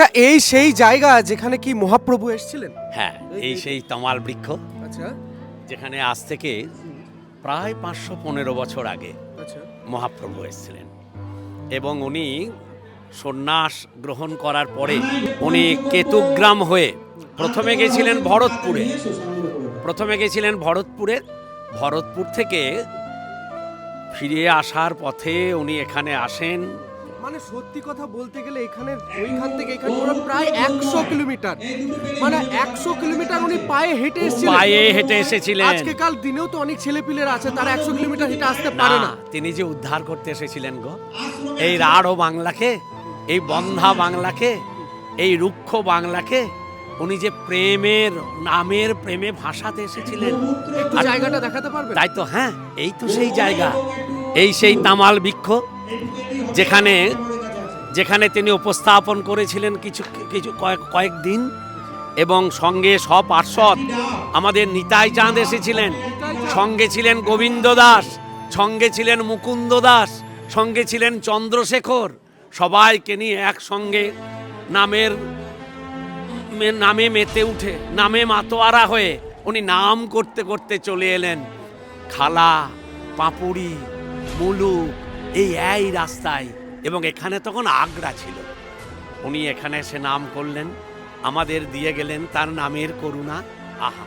তা এই সেই জায়গা যেখানে কি মহাপ্রভু এসেছিলেন? হ্যাঁ এই সেই তমাল বৃক্ষ। আচ্ছা। যেখানে আজ থেকে প্রায় পাঁচশো পনেরো বছর আগে আচ্ছা। মহাপ্রভু এসেছিলেন। এবং উনি সন্ন্যাস গ্রহণ করার পরে উনি কেতুগ্রাম হয়ে প্রথমে গেছিলেন ভরতপুরে। প্রথমে গেছিলেন ভরতপুরে। ভরতপুর থেকে ফিরে আসার পথে উনি এখানে আসেন। মানে সত্যি কথা বলতে গেলে এখানে ওইখান থেকে এখানে পুরো প্রায় একশো কিলোমিটার। মানে একশো কিলোমিটার উনি পায়ে হেঁটে এসেছিলেন। পায়ে হেঁটে এসেছিলেন। আজকে কাল দিনেও তো অনেক ছেলেপিলেরা আছে তারা একশো কিলোমিটার হেঁটে আসতে পারে না। তিনি যে উদ্ধার করতে এসেছিলেন গো এই রাঢ় বাংলাকে এই বন্ধা বাংলাকে এই রুক্ষ বাংলাকে উনি যে প্রেমের নামের প্রেমে ভাষাতে এসেছিলেন। জায়গাটা দেখাতে পারবেন? তাই তো হ্যাঁ এই তো সেই জায়গা এই সেই তামাল বৃক্ষ যেখানে যেখানে তিনি উপস্থাপন করেছিলেন কিছু কিছু কয়েক কয়েকদিন এবং সঙ্গে সব পার্ষদ আমাদের নিতাই চাঁদ এসেছিলেন। সঙ্গে ছিলেন গোবিন্দ দাস, সঙ্গে ছিলেন মুকুন্দ দাস, সঙ্গে ছিলেন চন্দ্রশেখর। সবাইকে নিয়ে একসঙ্গে নামের, নামে মেতে উঠে, নামে মাতোয়ারা হয়ে উনি নাম করতে করতে চলে এলেন। খালা, পাঁপুড়ি, মুলুক, এই এই রাস্তায় এবং এখানে তখন আগ্রা ছিল। উনি এখানে এসে নাম করলেন আমাদের দিয়ে গেলেন তার নামের করুণা। আহা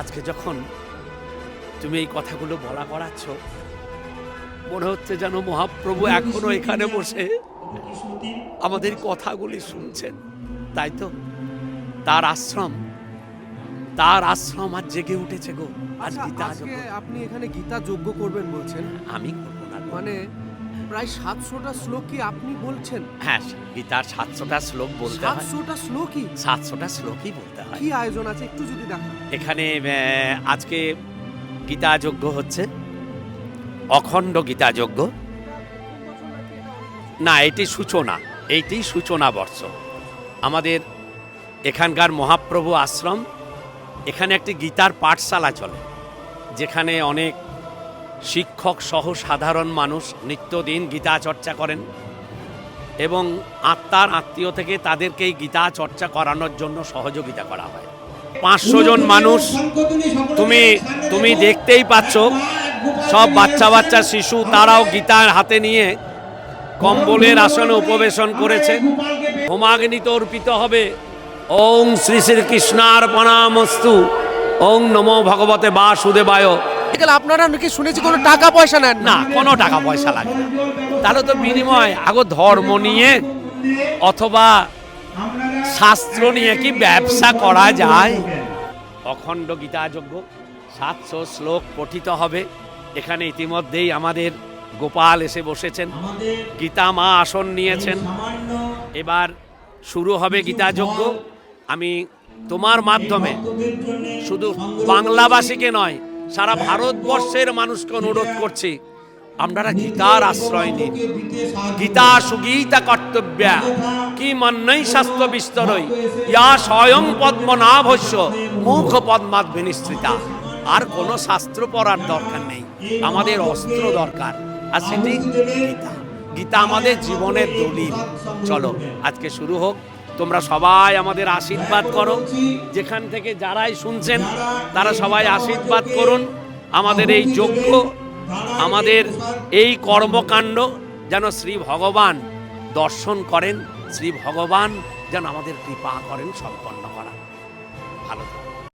আজকে যখন তুমি এই কথাগুলো বলা করাচ্ছ মনে হচ্ছে যেন মহাপ্রভু এখনও এখানে বসে আমাদের কথাগুলি শুনছেন। তাই তো? তার আশ্রম তার আশ্রম আজ জেগে উঠেছে গো। আজ আচ্ছা, গীতা আজকে আপনি এখানে গীতা যজ্ঞ করবেন বলছেন। আমি করব না মানে প্রায় সাতশোটা শ্লোক কি আপনি বলছেন? হ্যাঁ গীতার সাতশোটা শ্লোক বলতে হয়। সাতশোটা শ্লোকই সাতশোটা শ্লোকই বলতে হয়। কি আয়োজন আছে একটু যদি দেখান। এখানে আজকে গীতা যজ্ঞ হচ্ছে। অখণ্ড গীতা যজ্ঞ না এটি সূচনা। এইটি সূচনা বর্ষ। আমাদের এখানকার মহাপ্রভু আশ্রম এখানে একটি গীতার পাঠশালা চলে যেখানে অনেক শিক্ষক সহ সাধারণ মানুষ নিত্যদিন গীতা চর্চা করেন এবং আত্মার আত্মীয় থেকে তাদেরকে এই গীতা চর্চা করানোর জন্য সহযোগিতা করা হয়। পাঁচশো জন মানুষ তুমি তুমি দেখতেই পাচ্ছ সব বাচ্চা বাচ্চা শিশু তারাও গীতার হাতে নিয়ে কম্বলের আসনে উপবেশন করেছে। হোমাগ্নিত অর্পিত হবে। ওং শ্রী শ্রীকৃষ্ণার প্রণামস্তু ওং নমো ভগবতে বাসুদেবায়। গেলে আপনারা নাকি শুনেছি কোনো টাকা পয়সা নেন না? কোনো টাকা পয়সা লাগে তাহলে তো বিনিময়, আগো ধর্ম নিয়ে অথবা শাস্ত্র নিয়ে কি ব্যবসা করা যায়? অখণ্ড গীতাযজ্ঞ, সাতশো শ্লোক পঠিত হবে। এখানে ইতিমধ্যেই আমাদের গোপাল এসে বসেছেন। গীতা মা আসন নিয়েছেন। এবার শুরু হবে গীতাযজ্ঞ। আমি তোমার মাধ্যমে শুধু বাংলাভাষীকে নয় সারা ভারতবর্ষের মানুষকে অনুরোধ করছি, আপনারা গীতার আশ্রয় নিন। গীতা সুগীতা কর্তব্য, কি মন্নই স্বাস্থ্য বিস্তরই ইয়া স্বয়ং পদ্মনাভস্য, মুখ পদ্মাত বিনিশ্রিতা। আর কোনো শাস্ত্র পড়ার দরকার নেই, আমাদের অস্ত্র দরকার, আর সেটি গীতা। গীতা আমাদের জীবনের দলিল। চলো, আজকে শুরু হোক। তোমরা সবাই আমাদের আশীর্বাদ করো। যেখান থেকে যারাই শুনছেন, তারা সবাই আশীর্বাদ করুন। আমাদের এই যজ্ঞ, আমাদের এই কর্মকাণ্ড যেন শ্রী ভগবান দর্শন করেন, শ্রী ভগবান যেন আমাদের কৃপা করেন, সম্পন্ন করা ভালো থাকুন।